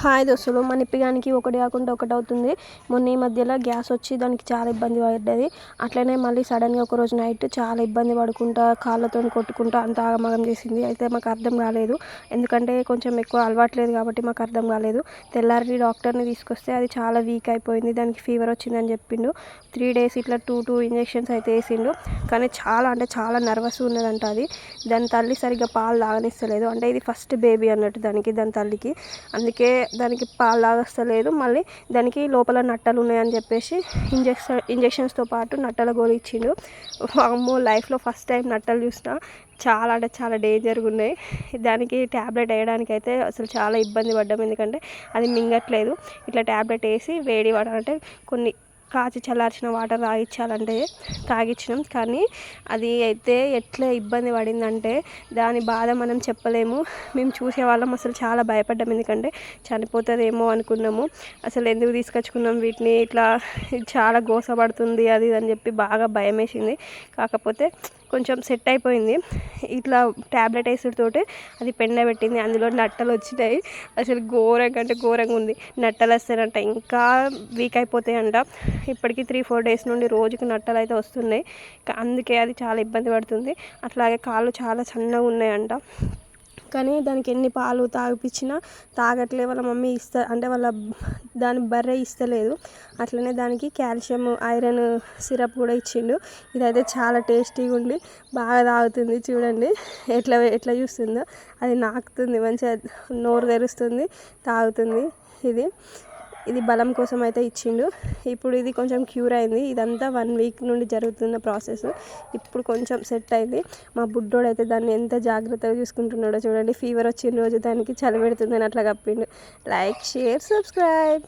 Hi దోస్తులు మన ఇప్పిగానికి ఒకటి కాకుండా ఒకటి అవుతుంది. మొన్న ఈ మధ్యలో గ్యాస్ వచ్చి దానికి చాలా ఇబ్బంది పడ్డది. అట్లనే మళ్ళీ సడన్గా ఒకరోజు నైట్ చాలా ఇబ్బంది పడుకుంటా కాళ్ళతో కొట్టుకుంటా అంత ఆగమగం చేసింది. అయితే మాకు అర్థం కాలేదు. ఎందుకంటే కొంచెం ఎక్కువ అలవాట్లేదు కాబట్టి మాకు అర్థం కాలేదు. తెల్లారి డాక్టర్ని తీసుకొస్తే అది చాలా వీక్ అయిపోయింది. దానికి ఫీవర్ వచ్చిందని చెప్పిండు. త్రీ డేస్ ఇట్లా టూ టూ ఇంజెక్షన్స్ అయితే వేసిండు. కానీ చాలా అంటే చాలా నర్వస్ ఉన్నదంట అది. దాని తల్లి సరిగ్గా పాలు తాగనిస్తలేదు. అంటే ఇది ఫస్ట్ బేబీ అన్నట్టు దానికి దాని తల్లికి. అందుకే దానికి పాలు తాగస్తలేదు. మళ్ళీ దానికి లోపల నట్టలు ఉన్నాయని చెప్పేసి ఇంజెక్షన్ ఇంజెక్షన్స్తో పాటు నట్టల గోళీ ఇచ్చిండు. అమ్మో లైఫ్లో ఫస్ట్ టైం నట్టలు చూసిన చాలా అంటే చాలా డేంజర్గా ఉన్నాయి. దానికి ట్యాబ్లెట్ వేయడానికి అయితే అసలు చాలా ఇబ్బంది పడ్డాం. ఎందుకంటే అది మింగట్లేదు. ఇట్లా ట్యాబ్లెట్ వేసి వేడి పడాలంటే కొన్ని కాచి చల్లార్చిన వాటర్ తాగించాలంటే తాగించినాం కానీ అది అయితే ఎట్లా ఇబ్బంది పడిందంటే దాని బాధ మనం చెప్పలేము. మేము చూసేవాళ్ళం అసలు చాలా భయపడ్డాం. ఎందుకంటే చనిపోతుందేమో అనుకున్నాము. అసలు ఎందుకు తీసుకొచ్చుకున్నాం వీటిని? ఇట్లా చాలా గోసపడుతుంది అది అని చెప్పి బాగా భయం వేసింది కాకపోతే కొంచెం సెట్ అయిపోయింది. ఇట్లా ట్యాబ్లెట్ వేసుడుతోటే అది పెండ పెట్టింది అందులో నట్టలు వచ్చినాయి. అసలు ఘోరంగా అంటే ఘోరంగా ఉంది. నట్టలు వస్తాయంట ఇంకా వీక్ అయిపోతాయంట. ఇప్పటికీ త్రీ ఫోర్ డేస్ నుండి రోజుకి నట్టలు అయితే వస్తున్నాయి. అందుకే అది చాలా ఇబ్బంది పడుతుంది. అట్లాగే కాళ్ళు చాలా సన్నగా ఉన్నాయంట. కానీ దానికి ఎన్ని పాలు తాగిపించినా తాగట్లే వాళ్ళ మమ్మీ ఇస్తా అంటే వాళ్ళ దాని బర్రె ఇస్తలేదు. అట్లనే దానికి కాల్షియం ఐరన్ సిరప్ కూడా ఇచ్చిండు. ఇదైతే చాలా టేస్టీగా ఉండి బాగా తాగుతుంది చూడండి. ఎట్లా ఎట్లా చూస్తుందో. అది నాకుతుంది మంచిగా నోరు తెరుస్తుంది తాగుతుంది ఇది. ఇది బలం కోసం అయితే ఇచ్చిండు. ఇప్పుడు ఇది కొంచెం క్యూర్ అయింది. ఇదంతా వన్ వీక్ నుండి జరుగుతున్న ప్రాసెస్ ఇప్పుడు కొంచెం సెట్ అయింది. మా బుడ్డోడు అయితే దాన్ని ఎంత జాగ్రత్తగా చూసుకుంటున్నాడో చూడండి. ఫీవర్ వచ్చిన రోజు దానికి చలి పెడుతుందని అట్లా కప్పిండు. Like share subscribe